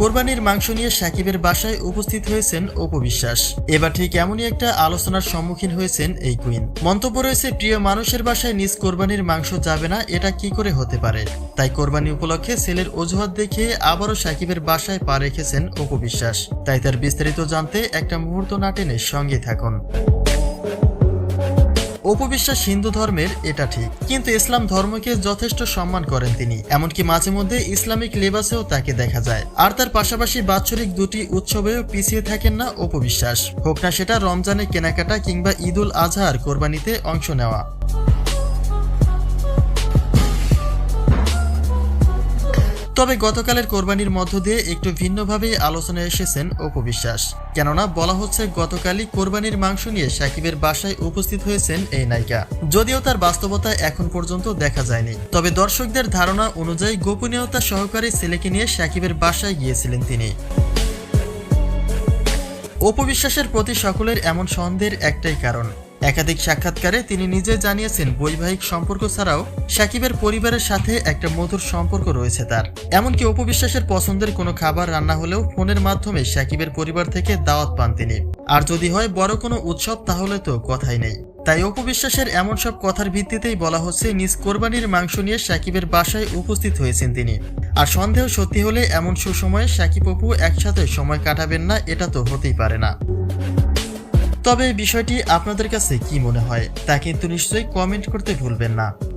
কোরবানির মাংস নিয়ে সাকিবের বাসায় উপস্থিত হয়েছেন অপবিশ্বাস এবার ঠিক এমনই একটা আলোচনার সম্মুখীন হয়েছেন এই কুইন। মন্তব্য রয়েছে, প্রিয় মানুষের বাসায় নিজ কোরবানির মাংস যাবে না, এটা কি করে হতে পারে? তাই কোরবানি উপলক্ষে ছেলের অজুহাত দেখে আবারও সাকিবের বাসায় পা রেখেছেন অপবিশ্বাস তাই তার বিস্তারিত জানতে একটা মুহূর্ত নাটেনের সঙ্গে থাকুন। অপবিশ্বাস হিন্দু ধর্মের এটা ঠিক, কিন্তু ইসলাম ধর্মকে যথেষ্ট সম্মান করেন তিনি। এমনকি মাঝে মধ্যে ইসলামিক লেবাসেও তাকে দেখা যায়। আর তার পাশাপাশি বাৎসরিক দুটি উৎসবেও পিছিয়ে থাকেন না অপবিশ্বাস। হোক না সেটা রমজানে কেনাকাটা কিংবা ঈদুল আজহার কোরবানিতে অংশ নেওয়া। তবে গতকালের কোরবানির মধ্য দিয়ে একটু ভিন্নভাবে আলোচনায় এসেছেন অপবিশ্বাস কেননা বলা হচ্ছে, গতকালই কোরবানির মাংস নিয়ে সাকিবের বাসায় উপস্থিত হয়েছেন এই নায়িকা। যদিও তার বাস্তবতা এখন পর্যন্ত দেখা যায়নি। তবে দর্শকদের ধারণা অনুযায়ী গোপনীয়তা সহকারে ছেলেকে নিয়ে সাকিবের বাসায় গিয়েছিলেন তিনি। অপবিশ্বাসের প্রতি সকলের এমন সন্দেহের একটাই কারণ একাধিক সাক্ষাৎকারে তিনি নিজে জানিয়েছেন, বৈবাহিক সম্পর্ক ছাড়াও সাকিবের পরিবারের সাথে একটা মধুর সম্পর্ক রয়েছে তার। এমনকি অপবিশ্বাসের পছন্দের কোনো খাবার রান্না হলেও ফোনের মাধ্যমে সাকিবের পরিবার থেকে দাওয়াত পান তিনি। আর যদি হয় বড় কোনো উৎসব, তাহলে তো কথাই নেই। তাই অপবিশ্বাসের এমন সব কথার ভিত্তিতেই বলা হচ্ছে, নিজ কোরবানির মাংস নিয়ে সাকিবের বাসায় উপস্থিত হয়েছেন তিনি। আর সন্দেহ সত্যি হলে এমন সুসময়ে সাকিব অপু একসাথে সময় কাটাবেন না, এটা তো হতেই পারে না। তবে এই বিষয়টি আপনাদের কাছে কি মনে হয়, তা কিন্তু নিশ্চয়ই কমেন্ট করতে ভুলবেন না।